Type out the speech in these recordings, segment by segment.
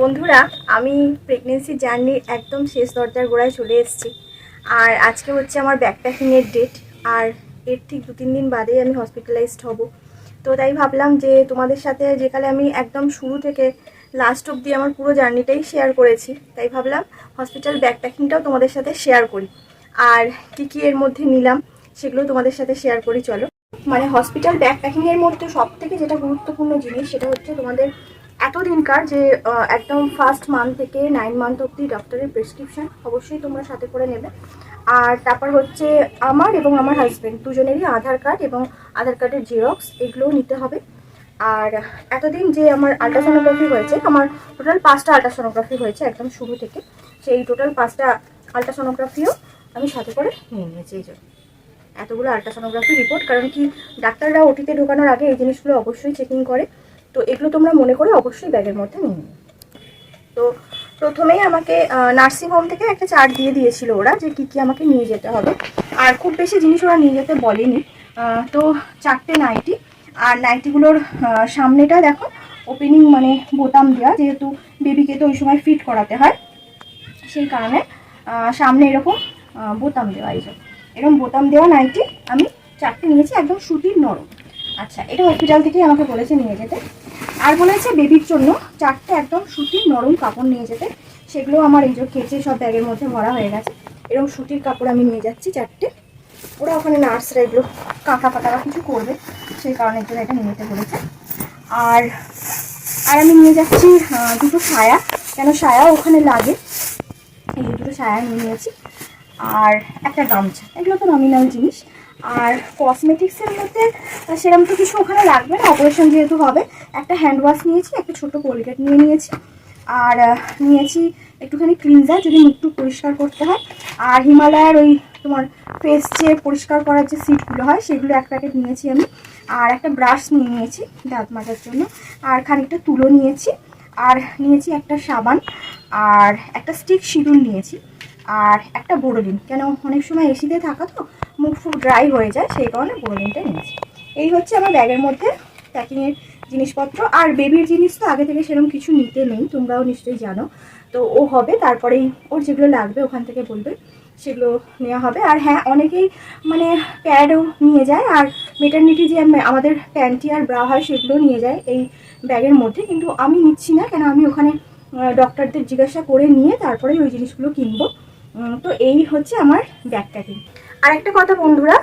বন্ধুরা, আমি প্রেগনেন্সি জার্নির একদম শেষ দরজার গোড়ায় চলে এসেছি। আর আজকে হচ্ছে আমার ব্যাকপ্যাকিংয়ের ডেট আর এর ঠিক দু তিন দিন বাদেই আমি হসপিটালাইজড হব। তো তাই ভাবলাম যে তোমাদের সাথে যেকালে আমি একদম শুরু থেকে লাস্ট অবধি আমার পুরো জার্নিটাই শেয়ার করেছি, তাই ভাবলাম হসপিটাল ব্যাকপ্যাকিংটাও তোমাদের সাথে শেয়ার করি। আর কী কী এর মধ্যে নিলাম, সেগুলো তোমাদের সাথে শেয়ার করি, চলো। মানে হসপিটাল ব্যাকপ্যাকিংয়ের মধ্যে সব থেকে যেটা গুরুত্বপূর্ণ জিনিস, সেটা হচ্ছে তোমাদের এতদিনকার যে একদম ফার্স্ট মান্থ থেকে নাইন মান্থ অবধি ডক্টরের প্রেসক্রিপশন অবশ্যই তোমরা সাথে করে নেবে। আর তারপর হচ্ছে আমার এবং আমার হাজব্যান্ড দুজনেরই আধার কার্ড এবং আধার কার্ডের জেরক্স এগুলোও নিতে হবে। আর এতদিন যে আমার আল্ট্রাসোনোগ্রাফি হয়েছে, আমার টোটাল পাঁচটা আল্ট্রাসোনোগ্রাফি হয়েছে একদম শুরু থেকে। সেই টোটাল পাঁচটা আল্ট্রাসোনোগ্রাফিও আমি সাথে করে নিয়ে নিয়েছি এই জন্য এতগুলো আল্ট্রাসোনোগ্রাফি রিপোর্ট কারণ কি, ডাক্তাররা ওটিতে ঢোকানোর আগে এই জিনিসগুলো অবশ্যই চেকিং করে। তো এগুলো তোমরা মনে করে অবশ্যই ব্যাগের মধ্যে নিয়ে নিও। তো প্রথমেই আমাকে নার্সিং হোম থেকে একটা চার্ট দিয়ে দিয়েছিল ওরা যে কী কী আমাকে নিয়ে যেতে হবে। আর খুব বেশি জিনিস ওরা নিয়ে যেতে বলেনি। তো চারটে নাইটি আর নাইটিগুলোর সামনেটা দেখো ওপেনিং মানে বোতাম দেওয়া, যেহেতু বেবিকে তো ওই সময় ফিট করাতে হয়। সেই কারণে সামনে এরকম বোতাম দেওয়া এই এরকম বোতাম দেওয়া নাইটি আমি চারটে নিয়েছি, একদম সুতির নরম। আচ্ছা এটা হসপিটাল থেকেই আমাকে বলেছে নিয়ে যেতে। আর বলেছে বেবির জন্য চারটে একদম সুতির নরম কাপড় নিয়ে যেতে? সেগুলো আমার এই যে কেচে সব ব্যাগের মধ্যে ভরা হয়ে গেছে। এরকম সুতির কাপড় আমি নিয়ে যাচ্ছি চারটে। ওরা ওখানে নার্সরা এগুলো পাতা বা কিছু করবে, সেই কারণের জন্য এটা নিয়ে যেতে বলেছে। আর আর আমি নিয়ে যাচ্ছি দুটো সায়া কেন সায়া ওখানে লাগে? এই দুটো সায়া নিয়ে নিয়েছি। আর একটা গামছা। এগুলো তো নমিনাল জিনিস। আর কসমেটিক্সের মধ্যে সেরকম তো কিছু ওখানে লাগবে না অপারেশন যেহেতু হবে, একটা হ্যান্ড ওয়াশ নিয়েছি, একটা ছোট কোলগেট নিয়ে নিয়েছি, আর নিয়েছি একটুখানি ক্লিনজার যদি মুখটু পরিষ্কার করতে হয়, আর হিমালয়ার ওই তোমার ফেস যে পরিষ্কার করার যে সিটগুলো হয়, সেগুলো এক প্যাকেট নিয়েছি আমি, আর একটা ব্রাশ নিয়ে নিয়েছি দাঁত মাজার জন্য, আর খানিকটা তুলো নিয়েছি, আর নিয়েছি একটা সাবান, আর একটা স্টিক সিঁদুর নিয়েছি, আর একটা বোরোলিন, কেন অনেক সময় এসিতে থাকা তো মুখ ফুক ড্রাই হয়ে যায়, সেই কারণে বোরোলিনটা নিয়েছি এই হচ্ছে আমার ব্যাগের মধ্যে প্যাকিংয়ের জিনিসপত্র। আর বেবির জিনিস তো আগে থেকে সেরকম কিছু নিতে নেই, তোমরাও নিশ্চয়ই জানো। তো ও হবে তারপরেই ওর যেগুলো লাগবে ওখান থেকে বলবে, সেগুলো নেওয়া হবে। আর হ্যাঁ অনেকেই মানে প্যাডও নিয়ে যায়, আর মেটার্নিটি যে আমাদের প্যান্টি আর ব্রা হয়, সেগুলো নিয়ে যায় এই ব্যাগের মধ্যে। কিন্তু আমি নিচ্ছি না, কেন আমি ওখানে ডক্টরদের জিজ্ঞাসা করে নিয়ে তারপরে ওই জিনিসগুলো কিনবো। তো এই হচ্ছে আমার ব্যাগ প্যাকিং আর একটা কথা বন্ধুরা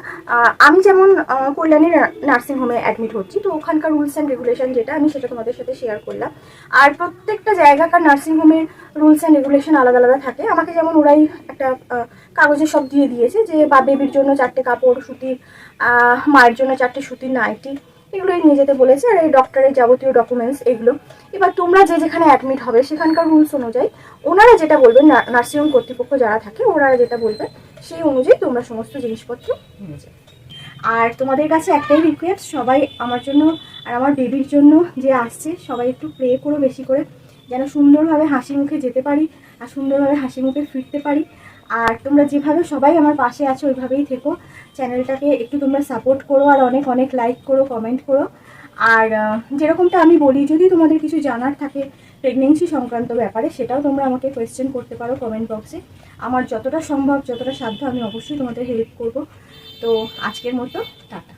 আমি যেমন কল্যাণী নার্সিংহোমে অ্যাডমিট হচ্ছি, তো ওখানকার রুলস অ্যান্ড রেগুলেশন যেটা, আমি সেটা তোমাদের সাথে শেয়ার করলাম। আর প্রত্যেকটা জায়গাকার নার্সিংহোমের রুলস অ্যান্ড রেগুলেশন আলাদা আলাদা থাকে। আমাকে যেমন ওরাই একটা কাগজে সব দিয়ে দিয়েছে যে, বা বেবির জন্য চারটে কাপড়, সুতির মায়ের জন্য চারটে সুতির নাইটি এগুলোই নিয়ে যেতে বলেছে, আর এই ডক্টরের যাবতীয় ডকুমেন্টস এগুলো। এবার তোমরা যে যেখানে অ্যাডমিট হবে, সেখানকার রুলস অনুযায়ী ওনারা যেটা বলবেন নার্সিংহোম কর্তৃপক্ষ যারা থাকে, ওনারা যেটা বলবে সেই অনুযায়ী তোমরা সমস্ত জিনিসপত্র নিয়ে যাবে আর তোমাদের কাছে একটাই রিকোয়েস্ট সবাই আমার জন্য আর আমার বেবির জন্য যে আসছে, সবাই একটু প্রে করো বেশি করে, যেন সুন্দরভাবে হাসি মুখে যেতে পারি, আর সুন্দরভাবে হাসি মুখে ফিরতে পারি। আর তোমরা যেভাবে সবাই আমার পাশে আছো, ওইভাবেই থেকো। চ্যানেলটাকে একটু তোমরা সাপোর্ট করো আর অনেক অনেক লাইক করো কমেন্ট করো। আর যেরকমটা আমি বলি, যদি তোমাদের কিছু জানার থাকে প্রেগনেন্সি সংক্রান্ত ব্যাপারে, সেটাও তোমরা আমাকে কোয়েশ্চেন করতে পারো কমেন্ট বক্সে আমার যতটা সম্ভব, যতটা সাধ্য আমি অবশ্যই তোমাদের হেল্প করব। তো আজকের মতো, টাটা।